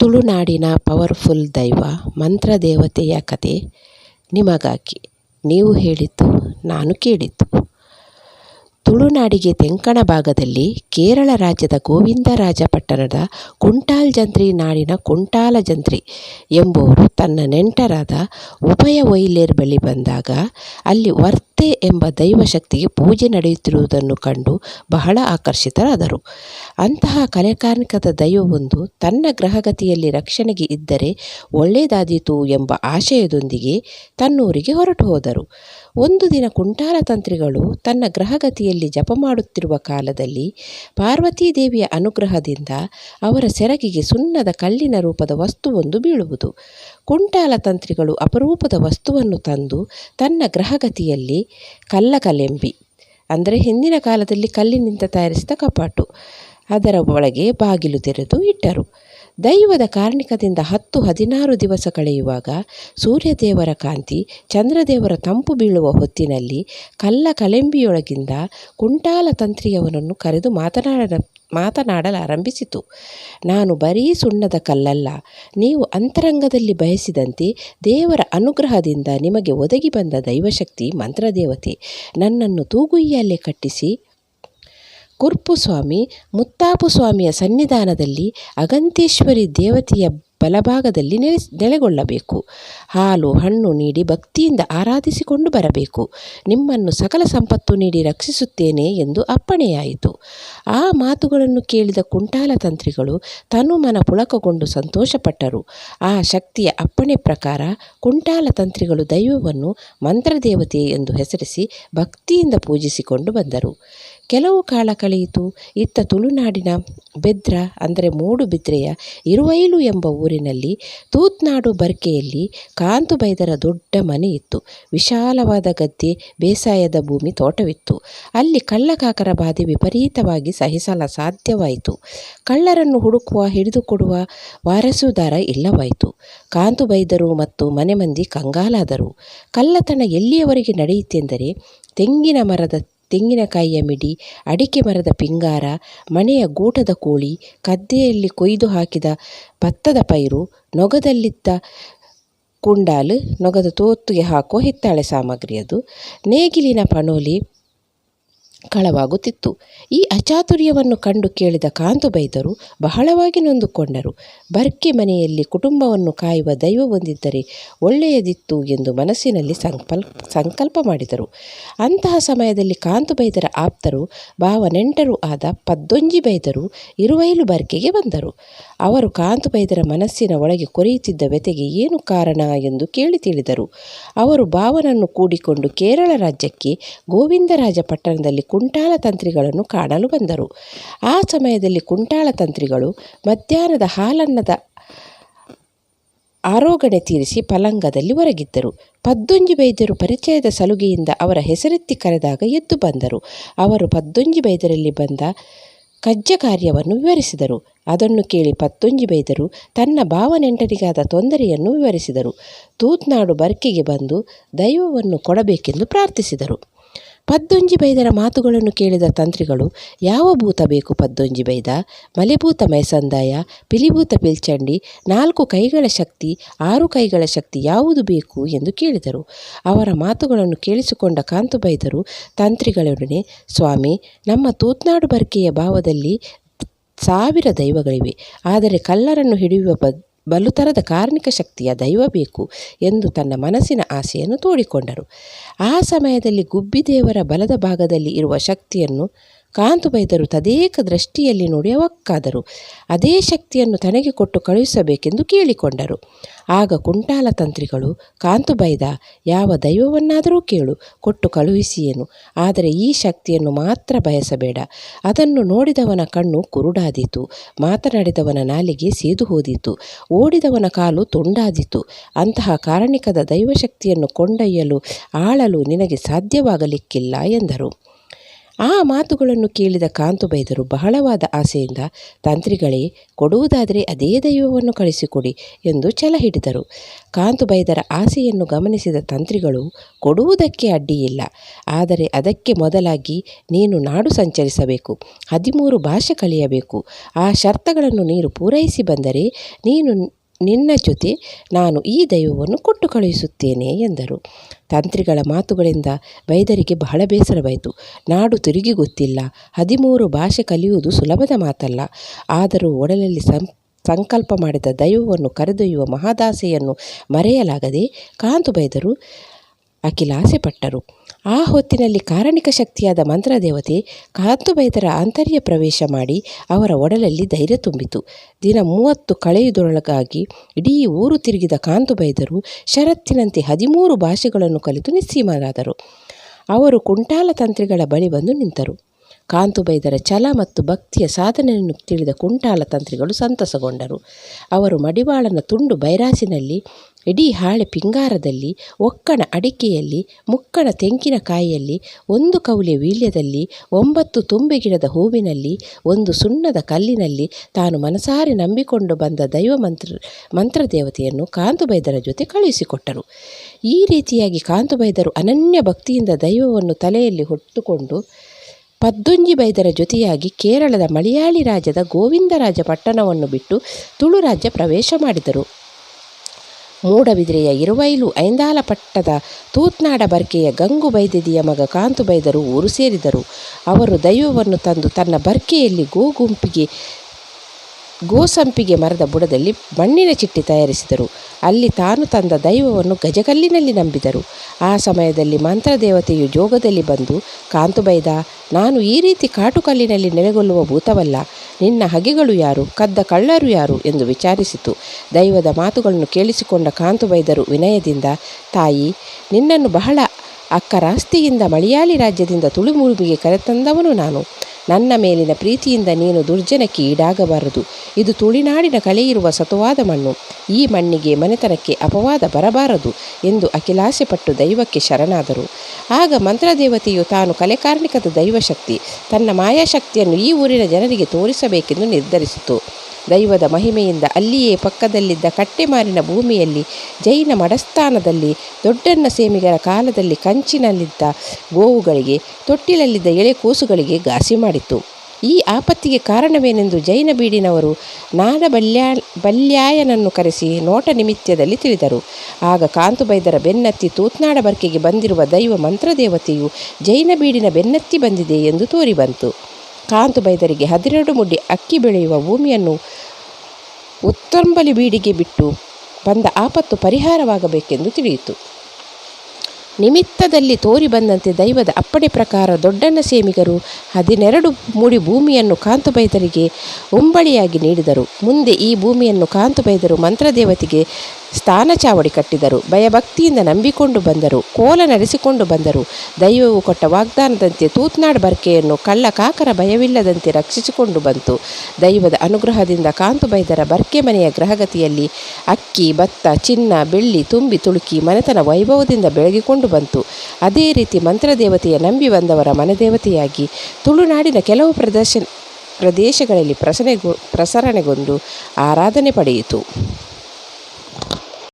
ತುಳುನಾಡಿನ ಪವರ್ಫುಲ್ ದೈವ ಮಂತ್ರ ದೇವತೆಯ ಕತೆ ನಿಮಗಾಗಿ ನೀವು ಹೇಳಿದ್ದು, ನಾನು ಕೇಳಿದ್ದು. ತುಳುನಾಡಿಗೆ ತೆಂಕಣ ಭಾಗದಲ್ಲಿ ಕೇರಳ ರಾಜ್ಯದ ಗೋವಿಂದರಾಜ ಪಟ್ಟಣದ ಕುಂಟಾಲ್ಜಂತ್ರಿ ನಾಡಿನ ಕುಂಟಾಲಜಂತ್ರಿ ಎಂಬುವರು ತನ್ನ ನೆಂಟರಾದ ಉಭಯ ಒಯ್ಲೇರ್ ಬಳಿ ಬಂದಾಗ ಅಲ್ಲಿ ವರ್ತೆ ಎಂಬ ದೈವಶಕ್ತಿಗೆ ಪೂಜೆ ನಡೆಯುತ್ತಿರುವುದನ್ನು ಕಂಡು ಬಹಳ ಆಕರ್ಷಿತರಾದರು. ಅಂತಹ ಕಲೆಕಾರ್ಮಿಕದ ದೈವವೊಂದು ತನ್ನ ಗ್ರಹಗತಿಯಲ್ಲಿ ರಕ್ಷಣೆಗೆ ಇದ್ದರೆ ಒಳ್ಳೆಯದಾದೀತು ಎಂಬ ಆಶಯದೊಂದಿಗೆ ತನ್ನೂರಿಗೆ ಹೊರಟು ಹೋದರು. ಒಂದು ದಿನ ಕುಂಟಾಲ ತಂತ್ರಿಗಳು ತನ್ನ ಗ್ರಹಗತಿಯಲ್ಲಿ ಜಪ ಮಾಡುತ್ತಿರುವ ಕಾಲದಲ್ಲಿ ಪಾರ್ವತೀದೇವಿಯ ಅನುಗ್ರಹದಿಂದ ಅವರ ಸೆರಗಿಗೆ ಸುಣ್ಣದ ಕಲ್ಲಿನ ರೂಪದ ವಸ್ತುವೊಂದು ಬೀಳುವುದು. ಕುಂಟಾಲ ತಂತ್ರಿಗಳು ಅಪರೂಪದ ವಸ್ತುವನ್ನು ತಂದು ತನ್ನ ಗ್ರಹಗತಿಯಲ್ಲಿ ಕಲ್ಲಕಲೆಂಬಿ ಅಂದರೆ ಹಿಂದಿನ ಕಾಲದಲ್ಲಿ ಕಲ್ಲಿನಿಂದ ತಯಾರಿಸಿದ ಕಪಾಟು. ಅದರ ಒಳಗೆ ಬಾಗಿಲು ತೆರೆದು ಇಟ್ಟರು. ದೈವದ ಕಾರಣಿಕದಿಂದ ಹತ್ತು ಹದಿನಾರು ದಿವಸ ಕಳೆಯುವಾಗ ಸೂರ್ಯದೇವರ ಕಾಂತಿ ಚಂದ್ರದೇವರ ತಂಪು ಬೀಳುವ ಹೊತ್ತಿನಲ್ಲಿ ಕಲ್ಲ ಕಲೆಂಬಿಯೊಳಗಿಂದ ಕುಂಟಾಲ ತಂತ್ರಿಯವನನ್ನು ಕರೆದು ಮಾತನಾಡ ಮಾತನಾಡಲಾರಂಭಿಸಿತು ನಾನು ಬರೀ ಸುಣ್ಣದ ಕಲ್ಲಲ್ಲ, ನೀವು ಅಂತರಂಗದಲ್ಲಿ ಬಯಸಿದಂತೆ ದೇವರ ಅನುಗ್ರಹದಿಂದ ನಿಮಗೆ ಒದಗಿ ಬಂದ ದೈವಶಕ್ತಿ ಮಂತ್ರದೇವತೆ. ನನ್ನನ್ನು ತೂಗುಯ್ಯಲ್ಲೇ ಕಟ್ಟಿಸಿ. ಕುರ್ಪು ಸ್ವಾಮಿ ಮುತ್ತಾಪು ಸ್ವಾಮಿಯ ಸನ್ನಿಧಾನದಲ್ಲಿ ಅಗಂತೇಶ್ವರಿ ದೇವತೆಯ ಬಲಭಾಗದಲ್ಲಿ ನೆಲೆಸ್ ನೆಲೆಗೊಳ್ಳಬೇಕು. ಹಾಲು, ಹಣ್ಣು ನೀಡಿ ಭಕ್ತಿಯಿಂದ ಆರಾಧಿಸಿಕೊಂಡು ಬರಬೇಕು. ನಿಮ್ಮನ್ನು ಸಕಲ ಸಂಪತ್ತು ನೀಡಿ ರಕ್ಷಿಸುತ್ತೇನೆ ಎಂದು ಅಪ್ಪಣೆಯಾಯಿತು. ಆ ಮಾತುಗಳನ್ನು ಕೇಳಿದ ಕುಂಟಾಲ ತಂತ್ರಿಗಳು ತನುಮನ ಪುಳಕಗೊಂಡು ಸಂತೋಷಪಟ್ಟರು. ಆ ಶಕ್ತಿಯ ಅಪ್ಪಣೆ ಪ್ರಕಾರ ಕುಂಟಾಲ ತಂತ್ರಿಗಳು ದೈವವನ್ನು ಮಂತ್ರದೇವತೆ ಎಂದು ಹೆಸರಿಸಿ ಭಕ್ತಿಯಿಂದ ಪೂಜಿಸಿಕೊಂಡು ಬಂದರು. ಕೆಲವು ಕಾಲ ಕಳೆಯಿತು. ಇತ್ತ ತುಳುನಾಡಿನ ಬೆದ್ರ, ಅಂದರೆ ಮೂಡುಬಿದ್ರೆಯ ಇರುವೈಲು ಎಂಬ ಊರಿನಲ್ಲಿ ತೂತ್ನಾಡು ಬರ್ಕೆಯಲ್ಲಿ ಕಾಂತುಬೈದರ ದೊಡ್ಡ ಮನೆ ಇತ್ತು. ವಿಶಾಲವಾದ ಗದ್ದೆ, ಬೇಸಾಯದ ಭೂಮಿ, ತೋಟವಿತ್ತು. ಅಲ್ಲಿ ಕಳ್ಳಕಾಕರ ಬಾಧೆ ವಿಪರೀತವಾಗಿ ಸಹಿಸಲ ಸಾಧ್ಯವಾಯಿತು. ಕಳ್ಳರನ್ನು ಹುಡುಕುವ ಹಿಡಿದುಕೊಡುವ ವಾರಸುದಾರ ಇಲ್ಲವಾಯಿತು. ಕಾಂತುಬೈದರು ಮತ್ತು ಮನೆ ಮಂದಿ ಕಂಗಾಲಾದರು. ಕಳ್ಳತನ ಎಲ್ಲಿಯವರೆಗೆ ನಡೆಯಿತೆಂದರೆ, ತೆಂಗಿನ ಮರದ ತೆಂಗಿನಕಾಯಿಯ ಮಿಡಿ, ಅಡಿಕೆ ಮರದ ಪಿಂಗಾರ, ಮನೆಯ ಗೂಟದ ಕೋಳಿ, ಕದ್ದೆಯಲ್ಲಿ ಕೊಯ್ದು ಹಾಕಿದ ಭತ್ತದ ಪೈರು, ನೊಗದಲ್ಲಿದ್ದ ಕುಂಡಾಲು, ನೊಗದ ತೋತ್ತಿಗೆ ಹಾಕುವ ಹಿತ್ತಾಳೆ ಸಾಮಗ್ರಿ ಅದು ನೇಗಿಲಿನ ಪಣೋಲಿ ಕಳವಾಗುತ್ತಿತ್ತು. ಈ ಅಚಾತುರ್ಯವನ್ನು ಕಂಡು ಕೇಳಿದ ಕಾಂತುಬೈದರು ಬಹಳವಾಗಿ ನೊಂದುಕೊಂಡರು. ಬರ್ಕೆ ಮನೆಯಲ್ಲಿ ಕುಟುಂಬವನ್ನು ಕಾಯುವ ದೈವ ಹೊಂದಿದ್ದರೆ ಒಳ್ಳೆಯದಿತ್ತು ಎಂದು ಮನಸ್ಸಿನಲ್ಲಿ ಸಂಕಲ್ ಸಂಕಲ್ಪ ಮಾಡಿದರು. ಅಂತಹ ಸಮಯದಲ್ಲಿ ಕಾಂತುಬೈದರ ಆಪ್ತರು ಭಾವ ನೆಂಟರೂ ಆದ ಪದ್ದೊಂಜಿ ಬೈದರು ಇರುವೈಲು ಬರ್ಕೆಗೆ ಬಂದರು. ಅವರು ಕಾಂತುಬೈದರ ಮನಸ್ಸಿನ ಒಳಗೆ ಕೊರೆಯುತ್ತಿದ್ದ ವ್ಯತೆಗೆ ಏನು ಕಾರಣ ಎಂದು ಕೇಳಿ ತಿಳಿದರು. ಅವರು ಭಾವನನ್ನು ಕೂಡಿಕೊಂಡು ಕೇರಳ ರಾಜ್ಯಕ್ಕೆ ಗೋವಿಂದರಾಜ ಪಟ್ಟಣದಲ್ಲಿ ಕುಂಟಾಲ ತಂತ್ರಿಗಳನ್ನು ಕಾಣಲು ಬಂದರು. ಆ ಸಮಯದಲ್ಲಿ ಕುಂಟಾಲ ತಂತ್ರಿಗಳು ಮಧ್ಯಾಹ್ನದ ಹಾಲನ್ನದ ಆರೋಗಣೆ ತೀರಿಸಿ ಪಲಂಗದಲ್ಲಿ ಹೊರಗಿದ್ದರು ಪದ್ದುಂಜಿ ಬೈದ್ಯರು ಪರಿಚಯದ ಸಲುಗೆಯಿಂದ ಅವರ ಹೆಸರೆತ್ತಿ ಕರೆದಾಗ ಎದ್ದು ಬಂದರು. ಅವರು ಪದ್ದುಂಜಿ ಬೈದರಲ್ಲಿ ಬಂದ ಕಜ್ಜ ಕಾರ್ಯವನ್ನು ವಿವರಿಸಿದರು. ಅದನ್ನು ಕೇಳಿ ಪತ್ತುಂಜಿ ಬೈದರು ತನ್ನ ಭಾವನೆಂಟರಿಗಾದ ತೊಂದರೆಯನ್ನು ವಿವರಿಸಿದರು. ತೂತ್ನಾಡು ಬರ್ಕೆಗೆ ಬಂದು ದೈವವನ್ನು ಕೊಡಬೇಕೆಂದು ಪ್ರಾರ್ಥಿಸಿದರು. ಪದ್ದೊಂಜಿ ಬೈದರ ಮಾತುಗಳನ್ನು ಕೇಳಿದ ತಂತ್ರಿಗಳು, ಯಾವ ಭೂತ ಬೇಕು ಪದ್ದೊಂಜಿ ಬೈದ? ಮಲೆಭೂತ ಮೈಸಂದಾಯ, ಪಿಲಿಭೂತ ಪಿಲ್ಚಂಡಿ, ನಾಲ್ಕು ಕೈಗಳ ಶಕ್ತಿ, ಆರು ಕೈಗಳ ಶಕ್ತಿ ಯಾವುದು ಬೇಕು ಎಂದು ಕೇಳಿದರು. ಅವರ ಮಾತುಗಳನ್ನು ಕೇಳಿಸಿಕೊಂಡ ಕಾಂತು ಬೈದರು ತಂತ್ರಿಗಳೊಡನೆ, ಸ್ವಾಮಿ, ನಮ್ಮ ತೂತ್ನಾಡು ಬರ್ಕೆಯ ಭಾವದಲ್ಲಿ ಸಾವಿರ ದೈವಗಳಿವೆ. ಆದರೆ ಕಲ್ಲರನ್ನು ಹಿಡಿಯುವ ಬ ಬಲುತರದ ಕಾರ್ಮಿಕ ಶಕ್ತಿಯ ದೈವ ಬೇಕು ಎಂದು ತನ್ನ ಮನಸ್ಸಿನ ಆಸೆಯನ್ನು ತೋಡಿಕೊಂಡರು. ಆ ಸಮಯದಲ್ಲಿ ಗುಬ್ಬಿದೇವರ ಬಲದ ಭಾಗದಲ್ಲಿ ಇರುವ ಶಕ್ತಿಯನ್ನು ಕಾಂತುಬೈದರು ತದೇಕ ದೃಷ್ಟಿಯಲ್ಲಿ ನೋಡಿ ಅವಕ್ಕಾದರು. ಅದೇ ಶಕ್ತಿಯನ್ನು ತನಗೆ ಕೊಟ್ಟು ಕಳುಹಿಸಬೇಕೆಂದು ಕೇಳಿಕೊಂಡರು. ಆಗ ಕುಂಟಾಲ ತಂತ್ರಿಗಳು, ಕಾಂತುಬೈದ, ಯಾವ ದೈವವನ್ನಾದರೂ ಕೇಳು, ಕೊಟ್ಟು ಕಳುಹಿಸಿಯೇನು? ಆದರೆ ಈ ಶಕ್ತಿಯನ್ನು ಮಾತ್ರ ಬಯಸಬೇಡ. ಅದನ್ನು ನೋಡಿದವನ ಕಣ್ಣು ಕುರುಡಾದೀತು. ಮಾತನಾಡಿದವನ ನಾಲಿಗೆ ಸೇದು ಹೋದೀತು. ಓಡಿದವನ ಕಾಲು ತುಂಡಾದೀತು. ಅಂತಹ ಕಾರಣಿಕದ ದೈವಶಕ್ತಿಯನ್ನು ಕೊಂಡೊಯ್ಯಲು, ಆಳಲು ನಿನಗೆ ಸಾಧ್ಯವಾಗಲಿಕ್ಕಿಲ್ಲ ಎಂದರು. ಆ ಮಾತುಗಳನ್ನು ಕೇಳಿದ ಕಾಂತುಬೈದರು ಬಹಳವಾದ ಆಸೆಯಿಂದ, ತಂತ್ರಿಗಳೇ, ಕೊಡುವುದಾದರೆ ಅದೇ ದೈವವನ್ನು ಕಳಿಸಿಕೊಡಿ ಎಂದು ಛಲ ಹಿಡಿದರು ಕಾಂತುಬೈದರ ಆಸೆಯನ್ನು ಗಮನಿಸಿದ ತಂತ್ರಿಗಳು, ಕೊಡುವುದಕ್ಕೆ ಅಡ್ಡಿಯಿಲ್ಲ, ಆದರೆ ಅದಕ್ಕೆ ಮೊದಲಾಗಿ ನೀನು ನಾಡು ಸಂಚರಿಸಬೇಕು, ಹದಿಮೂರು ಭಾಷೆ ಕಲಿಯಬೇಕು, ಆ ಶರ್ತಗಳನ್ನು ನೀರು ಪೂರೈಸಿ ಬಂದರೆ ನೀನು ನಿನ್ನ ಜೊತೆ ನಾನು ಈ ದೈವವನ್ನು ಕೊಟ್ಟು ಕಳುಹಿಸುತ್ತೇನೆ ಎಂದರು. ತಂತ್ರಿಗಳ ಮಾತುಗಳಿಂದ ವೈದ್ಯರಿಗೆ ಬಹಳ ಬೇಸರವಾಯಿತು. ನಾಡು ತಿರುಗಿ ಗೊತ್ತಿಲ್ಲ. ಹದಿಮೂರು ಭಾಷೆ ಕಲಿಯುವುದು ಸುಲಭದ ಮಾತಲ್ಲ. ಆದರೂ ಒಡಲಲ್ಲಿ ಸಂ, ಸಂಕಲ್ಪ ಮಾಡಿದ ದೈವವನ್ನು ಕರೆದೊಯ್ಯುವ ಮಹಾದಾಸೆಯನ್ನು ಮರೆಯಲಾಗದೆ ಕಾಂತು ಬೈದರು. ಅಖಿಲಾಸೆ ಪಟ್ಟರು ಆ ಹೊತ್ತಿನಲ್ಲಿ ಕಾರಣಿಕ ಶಕ್ತಿಯಾದ ಮಂತ್ರದೇವತೆ ಕಾಂತುಬೈದರ ಆಂತರ್ಯ ಪ್ರವೇಶ ಮಾಡಿ ಅವರ ಒಡಲಲ್ಲಿ ಧೈರ್ಯ ತುಂಬಿತು. ದಿನ ಮೂವತ್ತು ಕಳೆಯುವುದರೊಳಗಾಗಿ ಇಡೀ ಊರು ತಿರುಗಿದ ಕಾಂತುಬೈದರು ಷರತ್ತಿನಂತೆ ಹದಿಮೂರು ಭಾಷೆಗಳನ್ನು ಕಲಿತು ನಿಸ್ಸೀಮರಾದರು. ಅವರು ಕುಂಟಾಲ ತಂತ್ರಿಗಳ ಬಳಿ ಬಂದು ನಿಂತರು. ಕಾಂತುಬೈದರ ಛಲ ಮತ್ತು ಭಕ್ತಿಯ ಸಾಧನೆಯನ್ನು ತಿಳಿದ ಕುಂಟಾಲ ತಂತ್ರಿಗಳು ಸಂತಸಗೊಂಡರು. ಅವರು ಮಡಿವಾಳನ ತುಂಡು ಬೈರಾಸಿನಲ್ಲಿ ಇಡೀ ಹಾಳೆ ಪಿಂಗಾರದಲ್ಲಿ, ಒಕ್ಕಣ ಅಡಿಕೆಯಲ್ಲಿ, ಮುಕ್ಕಣ ತೆಂಗಿನಕಾಯಿಯಲ್ಲಿ, ಒಂದು ಕೌಲೆ ವೀಳ್ಯದಲ್ಲಿ, ಒಂಬತ್ತು ತುಂಬೆ ಗಿಡದ ಹೂವಿನಲ್ಲಿ, ಒಂದು ಸುಣ್ಣದ ಕಲ್ಲಿನಲ್ಲಿ ತಾನು ಮನಸಾರೆ ನಂಬಿಕೊಂಡು ಬಂದ ದೈವ ಮಂತ್ರ, ಮಂತ್ರದೇವತೆಯನ್ನು ಕಾಂತುಬೈದರ ಜೊತೆ ಕಳುಹಿಸಿಕೊಟ್ಟರು. ಈ ರೀತಿಯಾಗಿ ಕಾಂತುಬೈದರು ಅನನ್ಯ ಭಕ್ತಿಯಿಂದ ದೈವವನ್ನು ತಲೆಯಲ್ಲಿ ಹೊತ್ತುಕೊಂಡು ಪದ್ದುಂಜಿ ಬೈದರ ಜೊತೆಯಾಗಿ ಕೇರಳದ ಮಲಯಾಳಿ ರಾಜ್ಯದ ಗೋವಿಂದರಾಜ ಪಟ್ಟಣವನ್ನು ಬಿಟ್ಟು ತುಳು ರಾಜ್ಯ ಪ್ರವೇಶ ಮಾಡಿದರು. ಮೂಡಬಿದಿರೆಯ ಇರುವೈಲು ಐಂದಾಲಪಟ್ಟದ ತೂತ್ನಾಡ ಬರ್ಕೆಯ ಗಂಗು ಬೈದಿದಿಯ ಮಗ ಕಾಂತು ಬೈದರು ಊರು ಸೇರಿದರು. ಅವರು ದೈವವನ್ನು ತಂದು ತನ್ನ ಬರ್ಕೆಯಲ್ಲಿ ಗೋಗುಂಪಿಗೆ, ಗೋಸಂಪಿಗೆ ಮರದ ಬುಡದಲ್ಲಿ ಮಣ್ಣಿನ ಚಿಟ್ಟೆ ತಯಾರಿಸಿದರು. ಅಲ್ಲಿ ತಾನು ತಂದ ದೈವವನ್ನು ಗಜಕಲ್ಲಿನಲ್ಲಿ ನಂಬಿದರು. ಆ ಸಮಯದಲ್ಲಿ ಮಂತ್ರದೇವತೆಯು ಜೋಗದಲ್ಲಿ ಬಂದು, ಕಾಂತು ಬೈದ, ನಾನು ಈ ರೀತಿ ಕಾಟುಕಲ್ಲಿನಲ್ಲಿ ನೆಲೆಗೊಳ್ಳುವ ಭೂತವಲ್ಲ ನಿನ್ನ ಹಗೆಗಳು ಯಾರು? ಕದ್ದ ಕಳ್ಳರು ಯಾರು? ಎಂದು ವಿಚಾರಿಸಿತು. ದೈವದ ಮಾತುಗಳನ್ನು ಕೇಳಿಸಿಕೊಂಡ ಕಾಂತು ಬೈದರು ವಿನಯದಿಂದ, ತಾಯಿ, ನಿನ್ನನ್ನು ಬಹಳ ಅಕ್ಕರಾಸ್ತಿಯಿಂದ ಮಲಯಾಳಿ ರಾಜ್ಯದಿಂದ ತುಳುಮುಳುಗಿಗೆ ಕರೆತಂದವನು ನಾನು. ನನ್ನ ಮೇಲಿನ ಪ್ರೀತಿಯಿಂದ ನೀನು ದುರ್ಜನಕ್ಕೆ ಈಡಾಗಬಾರದು. ಇದು ತುಳಿನಾಡಿನ ಕಲೆಯಿರುವ ಸತುವಾದ ಮಣ್ಣು. ಈ ಮಣ್ಣಿಗೆ ಮನೆತನಕ್ಕೆ ಅಪವಾದ ಬರಬಾರದು ಎಂದು ಅಖಿಲಾಸೆಪಟ್ಟು ದೈವಕ್ಕೆ ಶರಣಾದರು. ಆಗ ಮಂತ್ರದೇವತೆಯು ತಾನು ಕಲೆಕಾರ್ಣಿಕದ ದೈವಶಕ್ತಿ, ತನ್ನ ಮಾಯಾಶಕ್ತಿಯನ್ನು ಈ ಊರಿನ ಜನರಿಗೆ ತೋರಿಸಬೇಕೆಂದು ನಿರ್ಧರಿಸಿತು. ದೈವದ ಮಹಿಮೆಯಿಂದ ಅಲ್ಲಿಯೇ ಪಕ್ಕದಲ್ಲಿದ್ದ ಕಟ್ಟೆಮಾರಿನ ಭೂಮಿಯಲ್ಲಿ ಜೈನ ಮಡಸ್ಥಾನದಲ್ಲಿ, ದೊಡ್ಡಣ್ಣ ಸೇಮಿಗರ ಕಾಲದಲ್ಲಿ ಕಂಚಿನಲ್ಲಿದ್ದ ಗೋವುಗಳಿಗೆ, ತೊಟ್ಟಿಲಲ್ಲಿದ್ದ ಎಳೆ ಕೂಸುಗಳಿಗೆ ಘಾಸಿ ಮಾಡಿತು ಈ ಆಪತ್ತಿಗೆ ಕಾರಣವೇನೆಂದು ಜೈನ ಬೀಡಿನವರು ನಾಡ ಬಲ್ಯಾ ಬಲ್ಯಾಯನನ್ನು ಕರೆಸಿ ನೋಟ ನಿಮಿತ್ತದಲ್ಲಿ ತಿಳಿದರು. ಆಗ ಕಾಂತುಬೈದರ ಬೆನ್ನತ್ತಿ ತೂತ್ನಾಡ ಬರ್ಕೆಗೆ ಬಂದಿರುವ ದೈವ ಮಂತ್ರದೇವತೆಯು ಜೈನ ಬೀಡಿನ ಬೆನ್ನತ್ತಿ ಬಂದಿದೆ ಎಂದು ತೋರಿಬಂತು. ಕಾಂತುಬೈದರಿಗೆ ಹದಿನೆರಡು ಮುಡಿ ಅಕ್ಕಿ ಬೆಳೆಯುವ ಭೂಮಿಯನ್ನು ಉತ್ತಂಬಲಿ ಬೀಡಿಗೆ ಬಿಟ್ಟು ಬಂದ ಆಪತ್ತು ಪರಿಹಾರವಾಗಬೇಕೆಂದು ತಿಳಿಯಿತು. ನಿಮಿತ್ತದಲ್ಲಿ ತೋರಿ ಬಂದಂತೆ ದೈವದ ಅಪ್ಪಣೆ ಪ್ರಕಾರ ದೊಡ್ಡಣ್ಣ ಸೇಮಿಗರು ಹದಿನೆರಡು ಮುಡಿ ಭೂಮಿಯನ್ನು ಕಾಂತುಬೈದರಿಗೆ ಉಂಬಳಿಯಾಗಿ ನೀಡಿದರು. ಮುಂದೆ ಈ ಭೂಮಿಯನ್ನು ಕಾಂತುಬೈದರು ಮಂತ್ರದೇವತೆಗೆ ಸ್ಥಾನ ಚಾವಡಿ ಕಟ್ಟಿದರು. ಭಯಭಕ್ತಿಯಿಂದ ನಂಬಿಕೊಂಡು ಬಂದರು. ಕೋಲ ನಡೆಸಿಕೊಂಡು ಬಂದರು. ದೈವವು ಕೊಟ್ಟ ವಾಗ್ದಾನದಂತೆ ತೂತ್ನಾಡ್ ಬರ್ಕೆಯನ್ನು ಕಳ್ಳ ಕಾಕರ ಭಯವಿಲ್ಲದಂತೆ ರಕ್ಷಿಸಿಕೊಂಡು ಬಂತು. ದೈವದ ಅನುಗ್ರಹದಿಂದ ಕಾಂತುಬೈದರ ಬರ್ಕೆ ಮನೆಯ ಗ್ರಹಗತಿಯಲ್ಲಿ ಅಕ್ಕಿ, ಭತ್ತ, ಚಿನ್ನ, ಬೆಳ್ಳಿ, ತುಂಬಿ, ತುಳುಕಿ, ಮನೆತನ ವೈಭವದಿಂದ ಬೆಳಗಿಕೊಂಡು ಬಂತು. ಅದೇ ರೀತಿ ಮಂತ್ರದೇವತೆಯ ನಂಬಿ ಬಂದವರ ಮನೆದೇವತೆಯಾಗಿ ತುಳುನಾಡಿನ ಕೆಲವು ಪ್ರದರ್ಶನ ಪ್ರದೇಶಗಳಲ್ಲಿ ಪ್ರಸನೆಗೊ, ಪ್ರಸರಣೆಗೊಂಡು ಆರಾಧನೆ ಪಡೆಯಿತು.